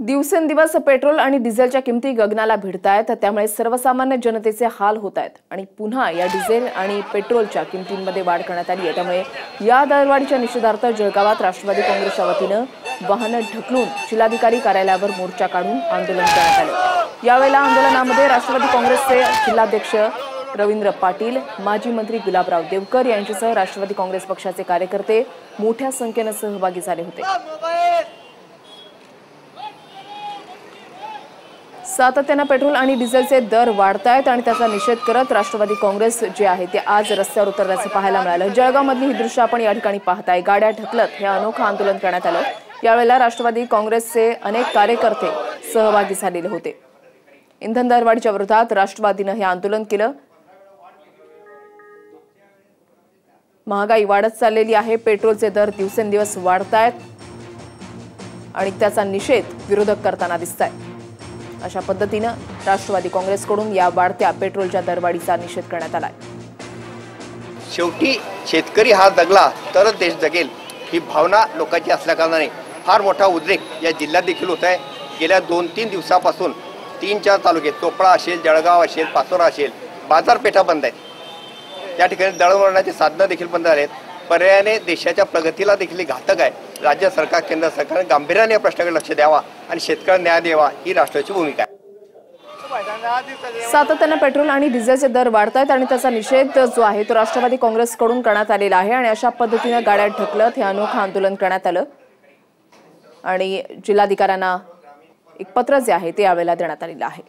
दिवसेंदिवस पेट्रोल आणि डिझेलच्या किमती गगनाला भिडतायत त्यामुळे सर्वसामान्य जनतेचे हाल होत आहेत आणि पुन्हा या डिझेल आणि पेट्रोलच्या किमतींमध्ये वाढ करण्यात आली आहे. त्यामुळे या दरवाढीच्या निषेधार्थ जळगावात राष्ट्रवादी काँग्रेसच्या वतीनं वाहनं ढकलून जिल्हाधिकारी कार्यालयावर मोर्चा काढून आंदोलन करण्यात आले. यावेळेला आंदोलनामध्ये राष्ट्रवादी काँग्रेसचे जिल्हाध्यक्ष रवींद्र पाटील माजी मंत्री गुलाबराव देवकर यांच्यासह राष्ट्रवादी काँग्रेस पक्षाचे कार्यकर्ते मोठ्या संख्येनं सहभागी झाले होते. सातत्यानं पेट्रोल आणि डिझेलचे दर वाढत आहेत आणि त्याचा निषेध करत राष्ट्रवादी काँग्रेस जे आहे ते आज रस्त्यावर उतरल्याचं पाहायला मिळालं. जळगावमधली ही दृश्य आपण या ठिकाणी पाहताय. गाड्या ढकलत हे अनोखं आंदोलन करण्यात आलं. यावेळेला राष्ट्रवादी काँग्रेसचे अनेक कार्यकर्ते सहभागी झालेले होते. इंधन दरवाढीच्या विरोधात राष्ट्रवादीनं हे आंदोलन केलं. महागाई वाढत चाललेली आहे. पेट्रोलचे दर दिवसेंदिवस वाढत आहेत आणि त्याचा निषेध विरोधक करताना दिसत आहे अशा पद्धतीनं राष्ट्रवादी काँग्रेसकडून या वाढत्या पेट्रोलच्या दरवाढीचा निषेध करण्यात आलाय. शेवटी शेतकरी हा जगला तरच देश जगेल ही भावना लोकांची असल्याकारणाने फार मोठा उद्रेक या जिल्ह्यात देखील होत आहे. गेल्या दोन तीन दिवसापासून तीन चार तालुके चोपडा असेल जळगाव असेल पाचोरा असेल बाजारपेठा बंद आहेत. त्या ठिकाणी दळणवळणाची साधनं देखील बंद झाली आहेत पर्यायाने देशाच्या प्रगतीला देखील घातक आहे. राज्य सरकार केंद्र सरकारने गांभीर्याने या प्रश्नाकडे लक्ष द्यावा आणि शेतकऱ्यांना न्याय द्यावा ही राष्ट्राची भूमिका आहे. सातत्यानं पेट्रोल आणि डिझेलचे दर वाढत आहेत आणि त्याचा निषेध जो आहे तो राष्ट्रवादी काँग्रेसकडून करण्यात आलेला आहे आणि अशा पद्धतीनं गाड्या ढकलत हे अनोखं आंदोलन करण्यात आलं. आणि जिल्हाधिकाऱ्यांना एक पत्र जे आहे ते यावेळेला देण्यात आलेलं आहे.